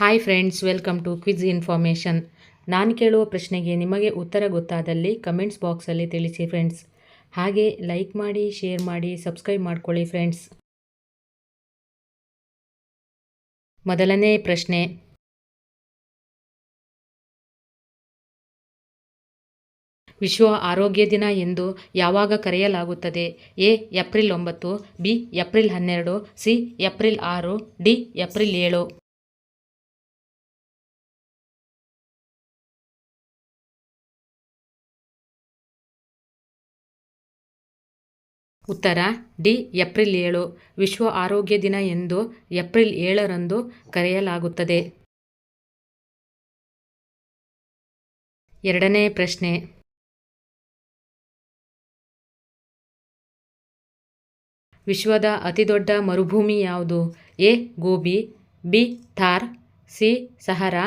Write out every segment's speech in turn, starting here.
Hi friends welcome to quiz information ನಾನು ಕೇಳುವ ಪ್ರಶ್ನೆಗೆ ನಿಮಗೆ ಉತ್ತರ ಗೊತ್ತಾದಲ್ಲಿ ಕಮೆಂಟ್ಸ್ ಬಾಕ್ಸಲ್ಲಿ ತಿಳಿಸಿ ಫ್ರೆಂಡ್ಸ್ ಹಾಗೆ ಲೈಕ್ ಮಾಡಿ ಶೇರ್ ಮಾಡಿ ಸಬ್ಸ್ಕ್ರೈಬ್ ಮಾಡ್ಕೊಳ್ಳಿ ಫ್ರೆಂಡ್ಸ್ ಮೊದಲನೇ ಪ್ರಶ್ನೆ. ವಿಶ್ವ ಆರೋಗ್ಯ ದಿನ ಎಂದು ಯಾವಾಗ ಕರೆಯಲಾಗುತ್ತದೆ? ಎ, ಏಪ್ರಿಲ್ ಒಂಬತ್ತು, ಬಿ, ಏಪ್ರಿಲ್ ಹನ್ನೆರಡು, ಸಿ, ಏಪ್ರಿಲ್ ಆರು, ಡಿ, ಏಪ್ರಿಲ್ ಏಳು. ಉತ್ತರ, ಡಿ, ಏಪ್ರಿಲ್ ಏಳು, ವಿಶ್ವ ಆರೋಗ್ಯ ದಿನ ಎಂದು ಏಪ್ರಿಲ್ ಏಳರಂದು ಕರೆಯಲಾಗುತ್ತದೆ. ಎರಡನೇ ಪ್ರಶ್ನೆ. ವಿಶ್ವದ ಅತಿದೊಡ್ಡ ಮರುಭೂಮಿ ಯಾವುದು? A, Gobi, B, Thar, C, Sahara,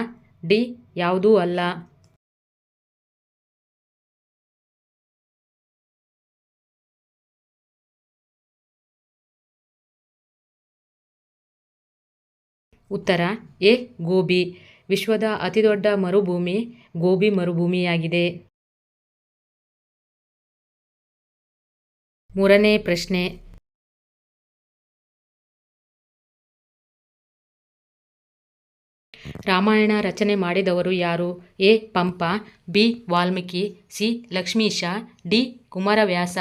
D, ಯಾವುದೂ ಅಲ್ಲ. ಉತ್ತರ, ಎ, ಗೋಬಿ. ವಿಶ್ವದ ಅತಿದೊಡ್ಡ ಮರುಭೂಮಿ ಗೋಬಿ ಮರುಭೂಮಿಯಾಗಿದೆ. ಮೂರನೇ ಪ್ರಶ್ನೆ. ರಾಮಾಯಣ ರಚನೆ ಮಾಡಿದವರು ಯಾರು? A, Pampa, B, Valmiki, C, Lakshmisha, D, Kumaravyasa.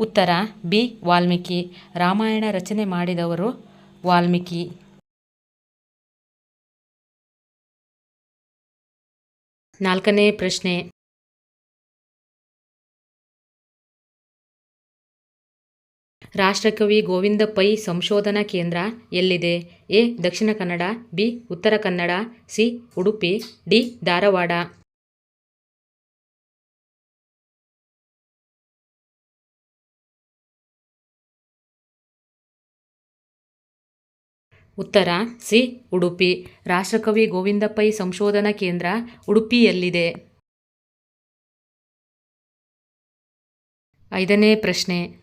ಉತ್ತರ, ಬಿ, ವಾಲ್ಮೀಕಿ. ರಾಮಾಯಣ ರಚನೆ ಮಾಡಿದವರು ವಾಲ್ಮೀಕಿ. ನಾಲ್ಕನೇ ಪ್ರಶ್ನೆ. ರಾಷ್ಟ್ರಕವಿ ಗೋವಿಂದ ಪೈ ಸಂಶೋಧನಾ ಕೇಂದ್ರ ಎಲ್ಲಿದೆ? A, Dakshina Kannada, B, Uttara Kannada, C, Udupi, D, Dharwad. ಉತ್ತರ, ಸಿ, ಉಡುಪಿ. ರಾಷ್ಟ್ರಕವಿ ಗೋವಿಂದ ಪೈ ಸಂಶೋಧನಾ ಕೇಂದ್ರ ಉಡುಪಿಯಲ್ಲಿದೆ. ಐದನೇ ಪ್ರಶ್ನೆ.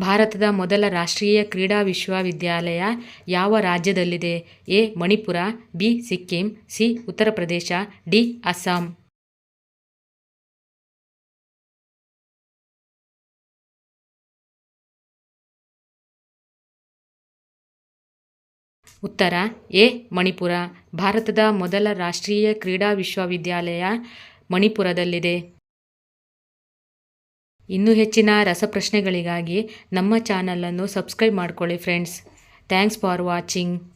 ಭಾರತದ ಮೊದಲ ರಾಷ್ಟ್ರೀಯ ಕ್ರೀಡಾ ವಿಶ್ವವಿದ್ಯಾಲಯ ಯಾವ ರಾಜ್ಯದಲ್ಲಿದೆ? A, Manipur, B, Sikkim, C, Uttar Pradesh, D, Assam. ಉತ್ತರ, ಎ, ಮಣಿಪುರ. ಭಾರತದ ಮೊದಲ ರಾಷ್ಟ್ರೀಯ ಕ್ರೀಡಾ ವಿಶ್ವವಿದ್ಯಾಲಯ ಮಣಿಪುರದಲ್ಲಿದೆ. ಇನ್ನು ಹೆಚ್ಚಿನ ರಸಪ್ರಶ್ನೆಗಳಿಗಾಗಿ ನಮ್ಮ ಚಾನಲನ್ನು ಸಬ್ಸ್ಕ್ರೈಬ್ ಮಾಡಿಕೊಳ್ಳಿ ಫ್ರೆಂಡ್ಸ್. Thanks for watching.